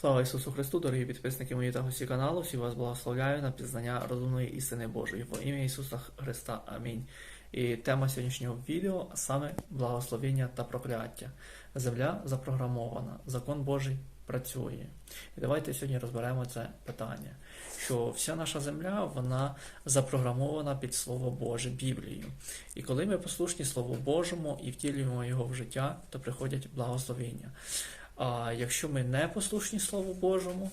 Слава Ісусу Христу, дорогі підписники мої та гості каналу, всі вас благословляю на пізнання розумної істини Божої. Во ім'я Ісуса Христа. Амінь. І тема сьогоднішнього відео саме благословення та прокляття. Земля запрограмована, закон Божий працює. І давайте сьогодні розберемо це питання. Що вся наша земля вона запрограмована під Слово Боже Біблію. І коли ми послушні Слову Божому і втілюємо його в життя, то приходять благословення. А якщо ми не послушні Слову Божому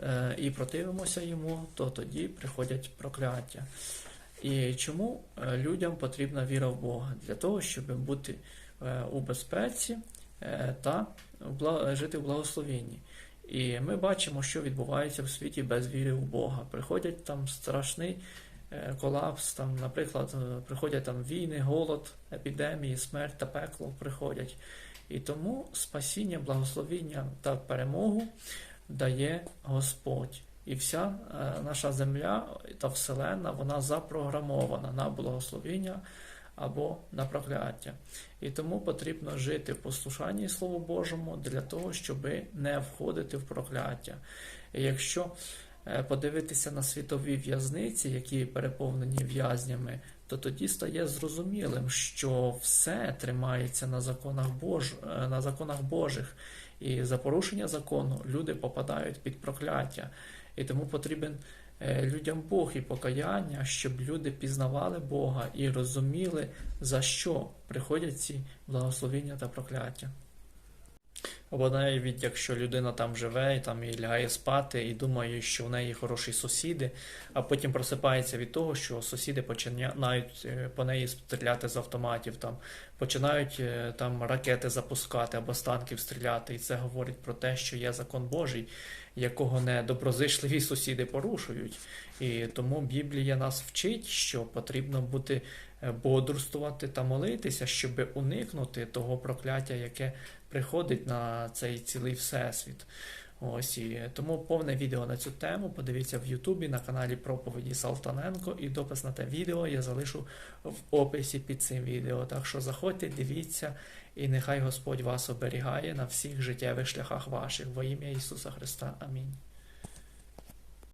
е, і противимося йому, то тоді приходять прокляття. І чому е, людям потрібна віра в Бога? Для того, щоб бути е, у безпеці та жити в благословенні. І ми бачимо, що відбувається в світі без віри в Бога. Приходять там страшний колапс, там, наприклад, е, приходять там війни, голод, епідемії, смерть та пекло приходять. І тому спасіння, благословіння та перемогу дає Господь. І вся е, наша земля та вселенна вона запрограмована на благословіння або на прокляття. І тому потрібно жити в послушанні Слову Божому для того, щоб не входити в прокляття. І якщо е, подивитися на світові в'язниці, які переповнені в'язнями, то тоді стає зрозумілим, що все тримається на законах, Бож... е, на законах Божих. І за порушення закону люди попадають під прокляття. І тому потрібен е, людям Бог і покаяння, щоб люди пізнавали Бога і розуміли, за що приходять ці благословіння та прокляття. Або навіть якщо людина там живе і там і лягає спати, і думає, що в неї хороші сусіди, а потім просипається від того, що сусіди починають е, по неї стріляти з автоматів, там починають е, там ракети запускати або з танків стріляти, і це говорить про те, що є закон Божий, якого недоброзичливі сусіди порушують. І тому Біблія нас вчить, що потрібно бути бодрствувати та молитися, щоб уникнути того прокляття, яке приходить на цей цілий всесвіт. Ось і тому повне відео на цю тему подивіться в Ютубі на каналі Проповіді Салтаненко, і допис на те відео я залишу в описі під цим відео. Так що заходьте, дивіться, і нехай Господь вас оберігає на всіх життєвих шляхах ваших. Во ім'я Ісуса Христа. Амінь.